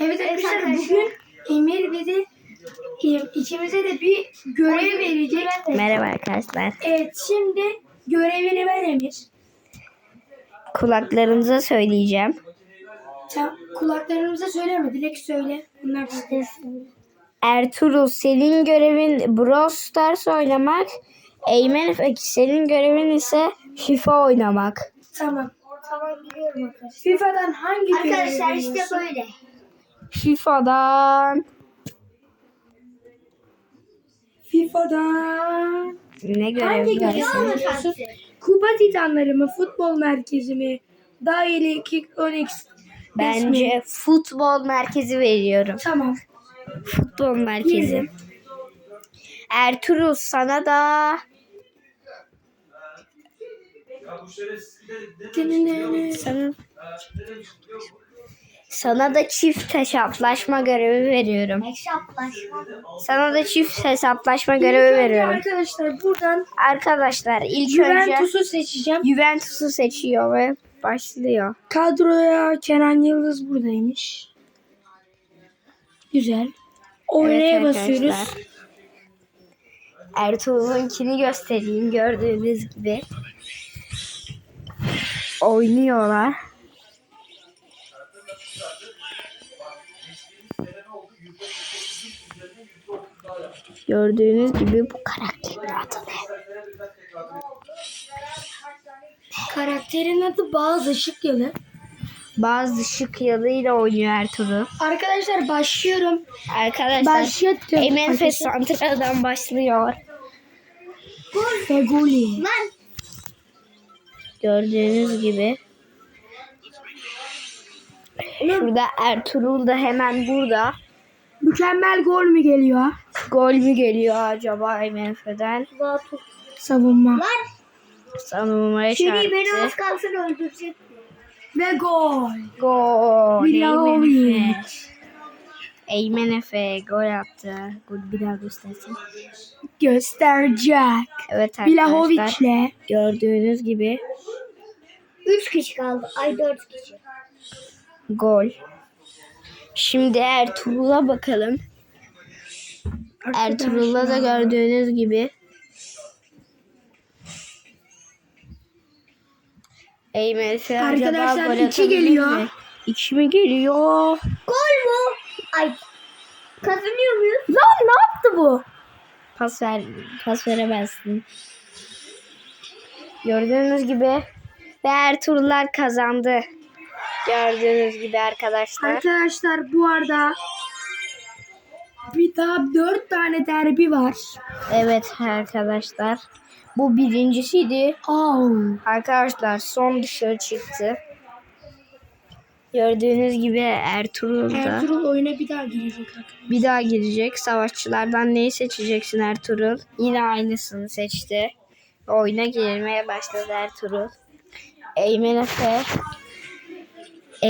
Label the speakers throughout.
Speaker 1: Evet arkadaşlar bugün Emir bize e, ikimize de bir görev verecek.
Speaker 2: Merhaba arkadaşlar.
Speaker 1: Evet şimdi görevini ver Emir.
Speaker 2: Kulaklarınıza söyleyeceğim.
Speaker 1: Sen kulaklarımıza söyleme direkt söyle. Bunlar işte.
Speaker 2: Ertuğrul senin görevin Brawl Stars oynamak. Eymen senin görevin ise FIFA oynamak.
Speaker 1: Tamam.
Speaker 3: Tamam biliyorum arkadaşlar.
Speaker 1: FIFA'dan hangi görevi
Speaker 3: Arkadaşlar işte böyle.
Speaker 2: FIFA'dan
Speaker 1: FIFA'dan
Speaker 2: ne
Speaker 1: Hangi görev? Kupa Titanları mı? Futbol merkezi mi? Dahili Kick Onyx.
Speaker 2: Bence futbol merkezi veriyorum.
Speaker 1: Tamam.
Speaker 2: Futbol merkezi.
Speaker 1: Girdim.
Speaker 2: Ertuğrul sana da sana, sana da çift hesaplaşma görevi veriyorum.
Speaker 3: Hesaplaşma.
Speaker 2: Sana da çift hesaplaşma görevi veriyorum.
Speaker 1: Arkadaşlar buradan
Speaker 2: Arkadaşlar ilk önce
Speaker 1: Juventus'u seçeceğim.
Speaker 2: Juventus'u seçiyor ve başlıyor.
Speaker 1: Kadroya Kenan Yıldız buradaymış. Güzel. Oynaya
Speaker 2: Evet
Speaker 1: basıyoruz.
Speaker 2: arkadaşlar. Ertuğrul'unkini göstereyim gördüğünüz gibi. Oynuyorlar. Gördüğünüz gibi bu karakterin adı ne?
Speaker 1: Karakterin adı Bazı Işık Yılı.
Speaker 2: Bazı şık yalıyla oynuyor Ertuğrul.
Speaker 1: Arkadaşlar başlıyorum.
Speaker 2: Arkadaşlar
Speaker 1: Başlattım.
Speaker 2: Eymen Fes Santra'dan başlıyor.
Speaker 1: Feguli.
Speaker 2: Gördüğünüz gibi. Şurada Ertuğrul da hemen burada.
Speaker 1: Mükemmel gol mü geliyor?
Speaker 2: Gol mü geliyor acaba MF'den?
Speaker 1: Savunma.
Speaker 3: Lan
Speaker 2: Sanılmaya
Speaker 3: Seni beni
Speaker 2: çarptı.
Speaker 3: az kalsın öldürecek.
Speaker 1: Ve gol.
Speaker 2: Gol. Eymen Efe. Eymen Efe gol attı. Gol bir daha göstersin.
Speaker 1: Gösterecek.
Speaker 2: Evet arkadaşlar.
Speaker 1: Vlahovic'le.
Speaker 2: Gördüğünüz gibi
Speaker 3: Üç kişi kaldı. Ay dört kişi.
Speaker 2: gol. Şimdi Ertuğrul'a bakalım. Ertuğrul'la da gördüğünüz gibi. Acaba
Speaker 1: Arkadaşlar, iki geliyor.
Speaker 2: mi? İki mi geliyor?
Speaker 3: Gol mu? Ay. Kazanıyor muyuz?
Speaker 1: Lan ne yaptı bu?
Speaker 2: Pas ver, pas veremezsin. Gördüğünüz gibi ve Ertuğrullar kazandı. Gördüğünüz gibi arkadaşlar.
Speaker 1: Arkadaşlar bu arada daha dört tane derbi var.
Speaker 2: Evet arkadaşlar. Bu birincisiydi.
Speaker 1: Oh.
Speaker 2: Arkadaşlar son dışarı çıktı. Gördüğünüz gibi Ertuğrul da
Speaker 1: Ertuğrul oyuna bir daha girecek arkadaşlar.
Speaker 2: bir daha girecek. Savaşçılardan neyi seçeceksin Ertuğrul? Yine aynısını seçti. Oyuna girmeye başladı Ertuğrul. Eymen Efe.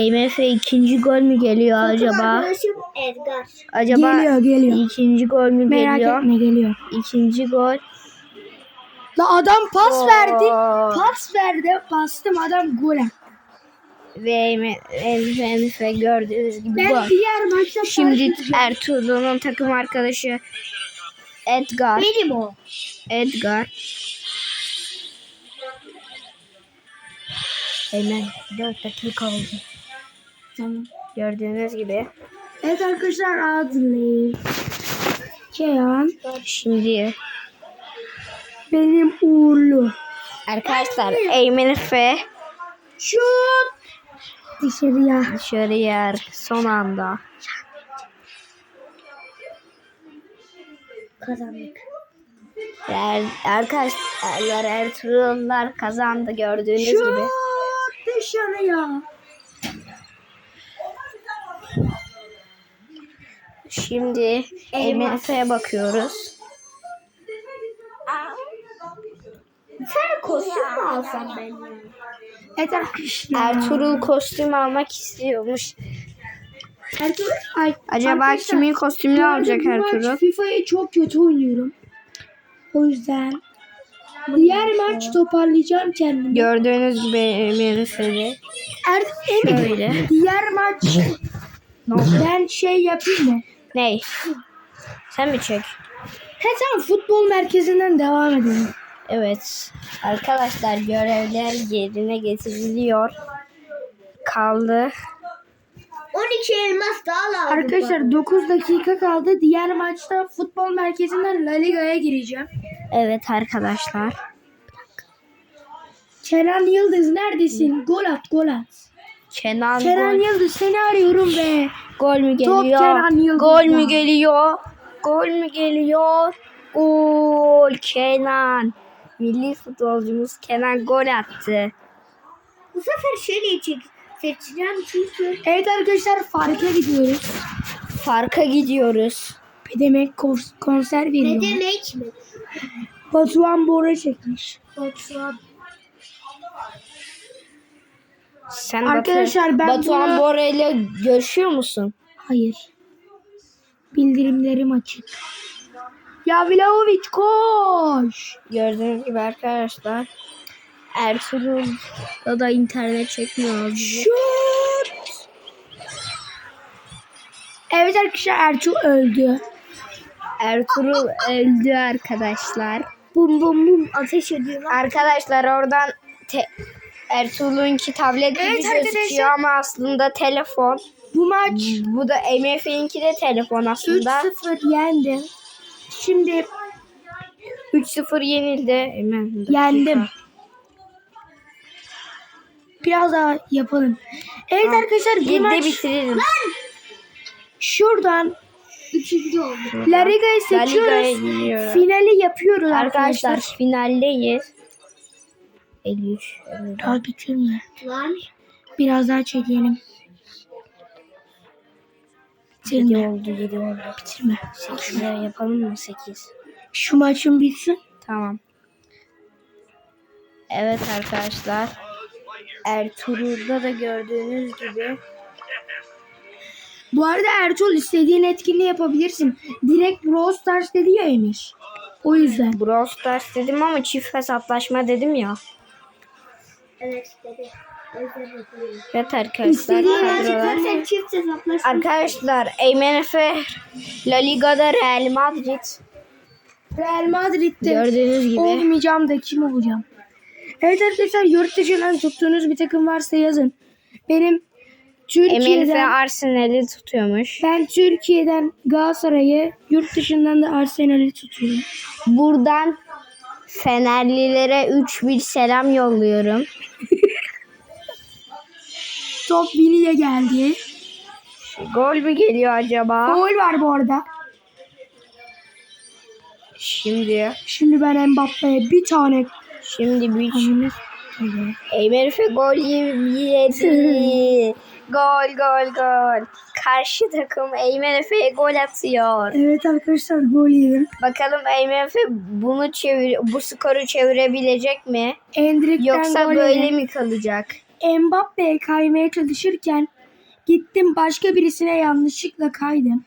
Speaker 2: Efe ikinci gol mü geliyor acaba?
Speaker 3: Edgar.
Speaker 2: Acaba
Speaker 1: Geliyor geliyor.
Speaker 2: ikinci gol mü
Speaker 1: Merak
Speaker 2: geliyor?
Speaker 1: etme geliyor.
Speaker 2: İkinci gol.
Speaker 1: La adam pas verdi.
Speaker 2: Oo.
Speaker 1: Pas verdi. Bastım adam gol attı.
Speaker 2: Ve Eymen Efe gördüğünüz gibi
Speaker 1: Ben
Speaker 2: gol.
Speaker 1: diğer maçta
Speaker 2: Şimdi. Ertuğrul'un takım arkadaşı Edgar.
Speaker 3: Benim o.
Speaker 2: Edgar. Hemen 4 dakika oldu.
Speaker 1: Tamam.
Speaker 2: Gördüğünüz gibi.
Speaker 1: Evet arkadaşlar Adli. Keyan.
Speaker 2: Şimdi
Speaker 1: Benim uğurlu.
Speaker 2: arkadaşlar Eymen Efe
Speaker 1: Şut. Dışarıya.
Speaker 2: dışarıya son anda.
Speaker 3: Kazandık.
Speaker 2: Er, arkadaşlar Ertuğrullar kazandı gördüğünüz
Speaker 1: Şut.
Speaker 2: gibi.
Speaker 1: Dışarıya.
Speaker 2: Şimdi Efe'ye bakıyoruz.
Speaker 3: Tane kostüm mü alsam ben?
Speaker 1: Evet.
Speaker 2: Ertuğrul kostüm almak istiyormuş.
Speaker 1: Ertuğrul. Ay,
Speaker 2: Acaba
Speaker 1: arkadaşlar,
Speaker 2: kimin kostümünü alacak
Speaker 1: bu maç
Speaker 2: Ertuğrul?
Speaker 1: FIFA'yı çok kötü oynuyorum. O yüzden diğer maç toparlayacağım kendimi.
Speaker 2: Gördüğünüz gibi
Speaker 1: Er, Emir,
Speaker 2: Şöyle.
Speaker 1: diğer maç? Ben şey yapayım mı?
Speaker 2: Ney? Sen mi çek?
Speaker 1: He tamam futbol merkezinden devam edelim.
Speaker 2: Evet. Arkadaşlar görevler yerine getiriliyor. Kaldı.
Speaker 3: 12 elmas daha lazım.
Speaker 1: Arkadaşlar 9 dakika kaldı. Diğer maçta futbol merkezinden La Liga'ya gireceğim.
Speaker 2: Evet arkadaşlar.
Speaker 1: Kenan Yıldız neredesin? Gol at gol at.
Speaker 2: Kenan,
Speaker 1: Kenan
Speaker 2: gol,
Speaker 1: Yıldız seni arıyorum be.
Speaker 2: gol mü
Speaker 1: Top
Speaker 2: geliyor?
Speaker 1: Kenan Yıldız'da.
Speaker 2: Gol mü geliyor? Gol mü geliyor? Gol Kenan. Milli futbolcumuz Kenan gol attı.
Speaker 3: Bu sefer şöyle çek seçeceğim çünkü
Speaker 1: Evet arkadaşlar farka gidiyoruz.
Speaker 2: Farka gidiyoruz.
Speaker 1: Ne demek konser
Speaker 3: ne
Speaker 1: veriyor.
Speaker 3: demek mi?
Speaker 1: Batuhan Bora çekmiş.
Speaker 3: Batuhan.
Speaker 2: Sen
Speaker 1: Arkadaşlar
Speaker 2: Batu-
Speaker 1: ben
Speaker 2: Batuhan
Speaker 1: bunu-
Speaker 2: Bora ile görüşüyor musun?
Speaker 1: Hayır. Bildirimlerim açık. Ya Vlahovic koş.
Speaker 2: Gördüğünüz gibi arkadaşlar Ertuğrul'da da internet çekmiyor.
Speaker 1: Şut. Evet arkadaşlar Ertuğ öldü.
Speaker 2: Ertuğrul öldü arkadaşlar.
Speaker 3: Bum bum bum ateş ediyorlar.
Speaker 2: Arkadaşlar oradan te- Ertuğrul'unki tablet gibi
Speaker 1: Evet
Speaker 2: gözüküyor
Speaker 1: arkadaşlar.
Speaker 2: ama aslında telefon.
Speaker 1: Bu maç
Speaker 2: Bu da MF'inki de telefon aslında.
Speaker 1: 3-0 yendim. Şimdi
Speaker 2: 3-0 yenildi. Hemen
Speaker 1: yendim. Biraz daha yapalım. Evet arkadaşlar bu maç
Speaker 2: bitiririm.
Speaker 1: şuradan
Speaker 3: Üçüncü oldu.
Speaker 1: La Liga'yı
Speaker 2: La Liga'ya
Speaker 1: seçiyoruz. Finali yapıyoruz
Speaker 2: Arkadaşlar
Speaker 1: arkadaşlar.
Speaker 2: finaldeyiz. 53.
Speaker 1: Daha bitirmiyor.
Speaker 3: Lan.
Speaker 1: Biraz daha çekelim.
Speaker 2: 7
Speaker 1: Bitirme.
Speaker 2: oldu 7 oldu.
Speaker 1: Bitirme.
Speaker 2: 8 yapalım mı 8?
Speaker 1: Şu maçın bitsin.
Speaker 2: Tamam. Evet arkadaşlar. Ertuğrul'da da gördüğünüz gibi
Speaker 1: Bu arada Ertuğrul istediğin etkinliği yapabilirsin. Direkt Brawl Stars dedi ya Emir. O yüzden.
Speaker 2: Brawl Stars dedim ama çift hesaplaşma dedim ya.
Speaker 3: Evet dedi.
Speaker 2: Evet arkadaşlar. Kadrolar.
Speaker 3: çift hesaplaşma.
Speaker 2: Arkadaşlar Eymen Efe La Liga'da Real Madrid
Speaker 1: Real Madrid'de
Speaker 2: gördüğünüz gibi.
Speaker 1: olmayacağım da kim olacağım? Evet arkadaşlar yurt dışından tuttuğunuz bir takım varsa yazın. Benim
Speaker 2: Eymen Efe
Speaker 1: Türkiye'den
Speaker 2: Arsenal'i tutuyormuş.
Speaker 1: ben Türkiye'den Galatasaray'ı, yurt dışından da Arsenal'i tutuyorum.
Speaker 2: Buradan Fenerlilere 3 bir selam yolluyorum.
Speaker 1: Top Vini'ye geldi.
Speaker 2: Gol mü geliyor acaba?
Speaker 1: Gol var bu arada.
Speaker 2: Şimdi
Speaker 1: Şimdi ben Mbappe'ye bir tane
Speaker 2: şimdi bir Efe gol yedi. gol gol gol. Karşı takım Eymen Efe'ye gol atıyor.
Speaker 1: Evet arkadaşlar gol yedim.
Speaker 2: Bakalım Eymen Efe bunu çevir bu skoru çevirebilecek mi?
Speaker 1: Endrick'ten
Speaker 2: Yoksa böyle
Speaker 1: yedim.
Speaker 2: mi kalacak?
Speaker 1: Mbappe'ye kaymaya çalışırken gittim başka birisine yanlışlıkla kaydım.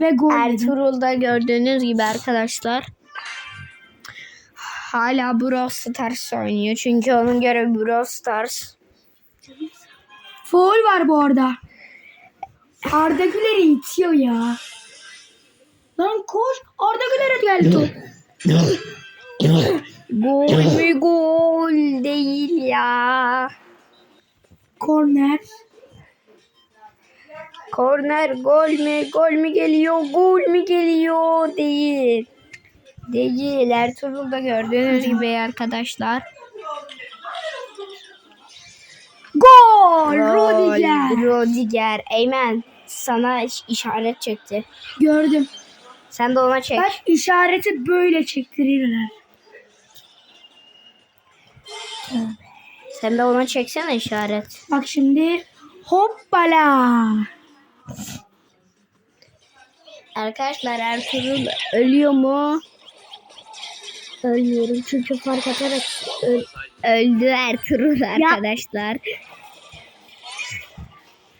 Speaker 1: Ve gol yedim.
Speaker 2: Ertuğrul'da gördüğünüz gibi arkadaşlar hala Brawl Stars oynuyor. Çünkü onun görevi Brawl Stars.
Speaker 1: Foul var bu arada. Arda Güler'i itiyor ya. Lan koş. Arda Güler'e geldi top.
Speaker 2: Gol mü gol değil ya.
Speaker 1: Korner.
Speaker 2: Korner gol mü gol mü geliyor gol mü geliyor değil. Değil Ertuğrul'da gördüğünüz gibi arkadaşlar.
Speaker 1: Gol. Rodiger.
Speaker 2: Rodiger. Eymen sana iş- işaret çekti.
Speaker 1: Gördüm.
Speaker 2: Sen de ona çek.
Speaker 1: Bak işareti böyle çektirirler.
Speaker 2: Sen de ona çeksene işaret.
Speaker 1: Bak şimdi hoppala.
Speaker 2: Arkadaşlar Ertuğrul ölüyor mu? Ölmüyorum çünkü fark atarak öl- öldü Ertuğrul arkadaşlar.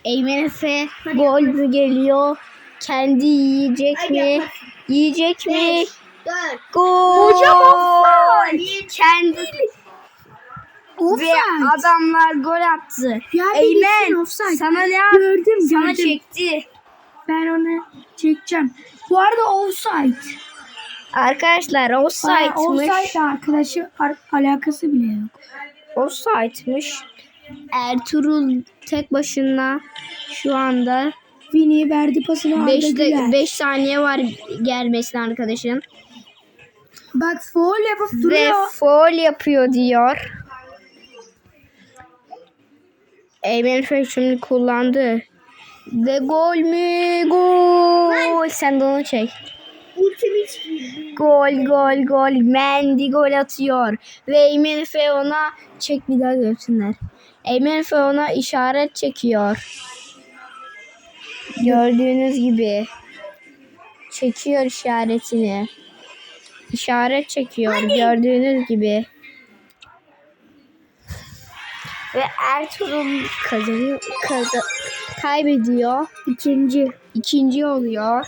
Speaker 2: Eymen Efe gol mü geliyor? Kendi yiyecek mi? Yiyecek mi?
Speaker 3: Dört.
Speaker 2: Gol!
Speaker 1: Hocam offside.
Speaker 2: Kendi
Speaker 1: Offside.
Speaker 2: Ve adamlar gol attı.
Speaker 1: Ya
Speaker 2: Eymen sana ne
Speaker 1: Gördüm
Speaker 2: Sana
Speaker 1: gördüm.
Speaker 2: çekti.
Speaker 1: Ben onu çekeceğim. Bu arada offside.
Speaker 2: Arkadaşlar offside'mış.
Speaker 1: offside arkadaşı ar- alakası bile yok.
Speaker 2: Offside'mış. Ertuğrul tek başına şu anda
Speaker 1: Vini verdi pasını Arda
Speaker 2: 5
Speaker 1: Güler.
Speaker 2: 5 saniye var gelmesine arkadaşın.
Speaker 1: Bak foul yapıp
Speaker 2: Ve
Speaker 1: duruyor.
Speaker 2: foul yapıyor diyor. Eymen Efe şimdi kullandı. Ve gol mü? Gol. Sen de onu çek. Gol gol gol. Mendy gol atıyor. Ve Eymen Efe ona çek bir daha görsünler. Eymen Efe ona işaret çekiyor. Gördüğünüz gibi. Çekiyor işaretini. İşaret çekiyor gördüğünüz gibi. Ve Ertuğrul kazanıyor, kaza- kaybediyor. İkinci. ikinci oluyor.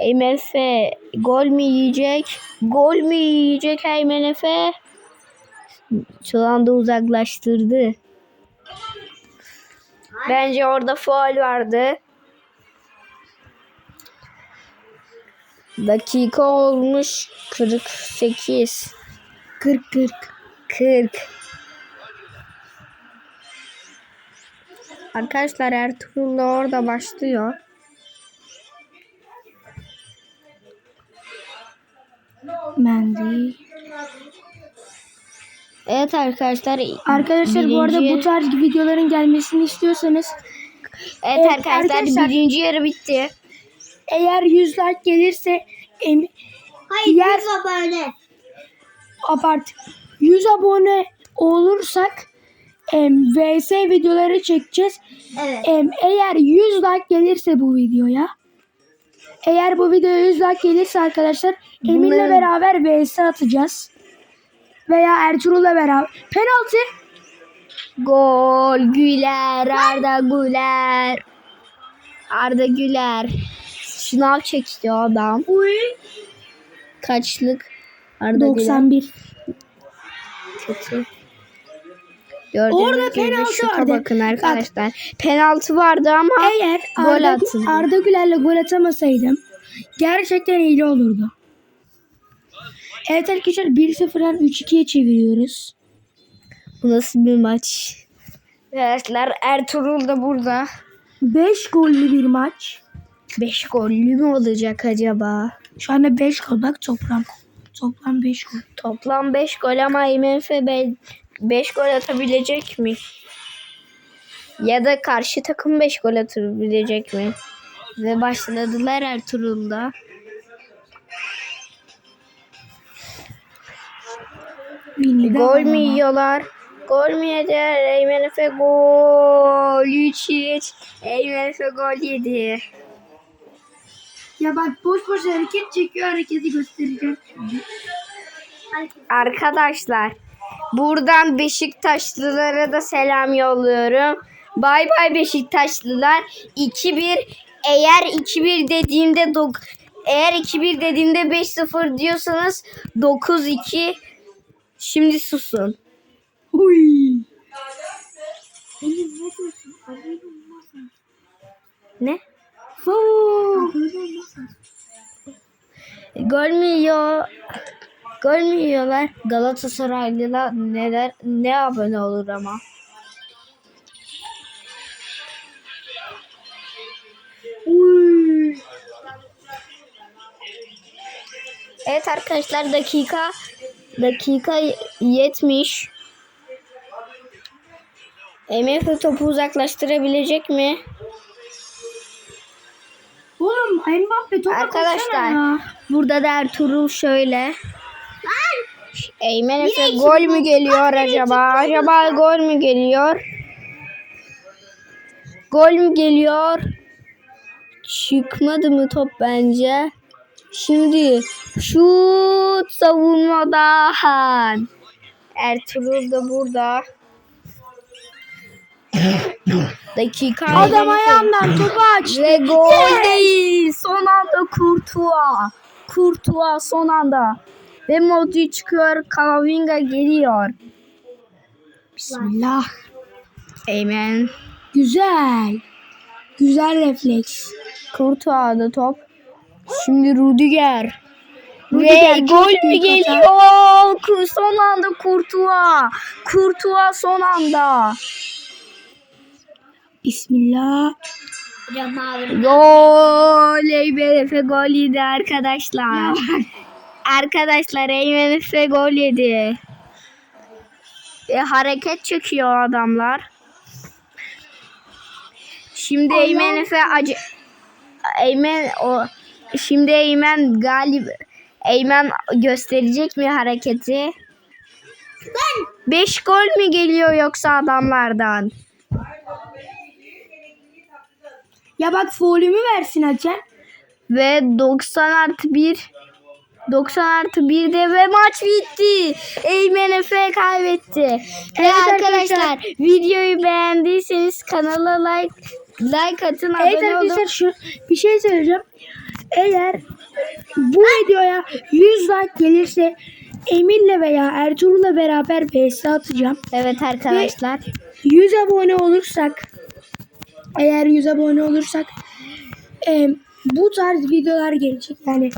Speaker 2: Eymen gol mü yiyecek? Gol mü yiyecek Eymen Efe? Şu anda uzaklaştırdı. Bence orada faul vardı. Dakika olmuş 48.
Speaker 1: 40 40.
Speaker 2: 40. Arkadaşlar Ertuğrul da orada başlıyor.
Speaker 1: Mendy.
Speaker 2: Evet arkadaşlar.
Speaker 1: Arkadaşlar bu arada bu
Speaker 2: birinci-
Speaker 1: tarz videoların gelmesini istiyorsanız
Speaker 2: Evet
Speaker 1: Evet,
Speaker 2: arkadaşlar,
Speaker 1: arkadaşlar-
Speaker 2: birinci yarı bitti.
Speaker 1: eğer 100 like gelirse em,
Speaker 3: Hayır
Speaker 1: Diğer-
Speaker 3: 100 abone.
Speaker 1: abart 100 abone olursak em, VS videoları çekeceğiz.
Speaker 3: Evet.
Speaker 1: Em, eğer 100 like gelirse bu videoya eğer bu videoya 100 like gelirse arkadaşlar Emin'le beraber VS atacağız. Veya Ertuğrul'la beraber. Penaltı.
Speaker 2: Gol Güler Arda Güler. Arda Güler. Şınav çekti o adam.
Speaker 1: Uy.
Speaker 2: Kaçlık? Arda Güler.
Speaker 1: 91.
Speaker 2: Kötü. Gördüğünüz
Speaker 1: Orada
Speaker 2: gibi
Speaker 1: penaltı
Speaker 2: şuta
Speaker 1: vardı.
Speaker 2: bakın arkadaşlar. Penaltı vardı ama
Speaker 1: Eğer
Speaker 2: Gol atıldı.
Speaker 1: Arda Güler'le gol atamasaydım gerçekten iyi olurdu. Evet arkadaşlar 1-0'dan 3-2'ye çeviriyoruz.
Speaker 2: bu nasıl bir maç? Arkadaşlar Ertuğrul da burada.
Speaker 1: 5 gollü bir maç.
Speaker 2: 5 gollü mü olacak acaba?
Speaker 1: Şu anda 5 gol bak toplam. Toplam 5 gol.
Speaker 2: Toplam 5 gol ama IMF 5 gol atabilecek mi? Ya da karşı takım 5 gol atabilecek mi? Ve başladılar Ertuğrul'da. Gol mü yiyorlar? Gol mü yediler? Eymen Efe gol. 3-3. Eymen Efe gol yedi.
Speaker 1: Ya bak boş boş hareket çekiyor hareketi göstereceğim.
Speaker 2: Arkadaşlar buradan Beşiktaşlılara da selam yolluyorum. Bay bay Beşiktaşlılar. 2-1 eğer 2-1 dediğimde dok- eğer 2-1 dediğimde 5-0 diyorsanız 9-2 şimdi susun.
Speaker 1: Huy.
Speaker 3: Ne diyorsun? Abone olmazsan.
Speaker 2: Ne?
Speaker 1: Fuu.
Speaker 3: Abone olmazsan.
Speaker 2: Gol mü yiyorlar? Galatasaraylılar neler ne abone olur ama.
Speaker 1: Uy.
Speaker 2: Evet arkadaşlar dakika dakika 70. MF topu uzaklaştırabilecek mi?
Speaker 1: Oğlum Mbappe topa
Speaker 2: Arkadaşlar burada da Ertuğrul şöyle. Eymen Efe gol mü geliyor acaba? Acaba gol mü geliyor? Gol mü geliyor? Çıkmadı mı top bence? Şimdi şut savunmadan. Ertuğrul da burada. Dakika
Speaker 1: Adam
Speaker 2: 52.
Speaker 1: ayağından topu açtı.
Speaker 2: Ve gol değil. Son anda Kurtuğa. Kurtuğa son anda. Ve Modric çıkıyor. Kamavinga geliyor.
Speaker 1: Bismillah.
Speaker 2: Eymen.
Speaker 1: Güzel. Güzel refleks.
Speaker 2: Kurtuğa'da top. Şimdi Rudiger.
Speaker 1: Rudiger
Speaker 2: Ve gol mü geliyor? Ku- Son anda Kurtuğa. Kurtuğa son anda.
Speaker 1: Bismillah.
Speaker 2: Gol. Eymen Efe gol yedi arkadaşlar. Arkadaşlar Eymen Efe gol yedi. E, hareket çekiyor adamlar. Şimdi
Speaker 1: Allah.
Speaker 2: Eymen Efe acı Eymen o şimdi Eymen galip Eymen gösterecek mi hareketi? 5 gol mü geliyor yoksa adamlardan?
Speaker 1: Ya bak faulümü versin hakem.
Speaker 2: Ve 90 artı 1 90 artı 1'de ve maç bitti. Eymen Efe kaybetti. Ve
Speaker 1: Evet
Speaker 2: arkadaşlar,
Speaker 1: arkadaşlar.
Speaker 2: videoyu beğendiyseniz kanala like like atın
Speaker 1: Evet
Speaker 2: abone olun.
Speaker 1: arkadaşlar şu bir şey söyleyeceğim. Eğer bu videoya 100 like gelirse Emin'le veya Ertuğrul'la beraber VS atacağım.
Speaker 2: Evet arkadaşlar.
Speaker 1: 100 abone olursak eğer 100 abone olursak e, bu tarz videolar gelecek. Yani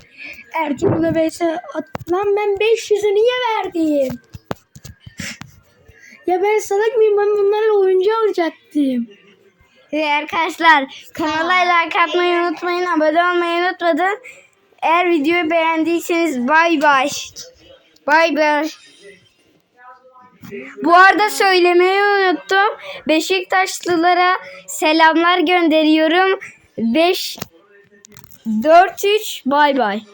Speaker 1: Ertuğrul'la vs at lan ben 500'ü niye verdim? Ya ben salak mıyım? Ben bunlarla oyuncu alacaktım.
Speaker 2: Ve arkadaşlar kanala like atmayı unutmayın. Abone olmayı unutmayın. Eğer videoyu beğendiyseniz bay bay. Bay bay. Bu arada söylemeyi unuttum. Beşiktaşlılara selamlar gönderiyorum. 5 4 3 bay bay.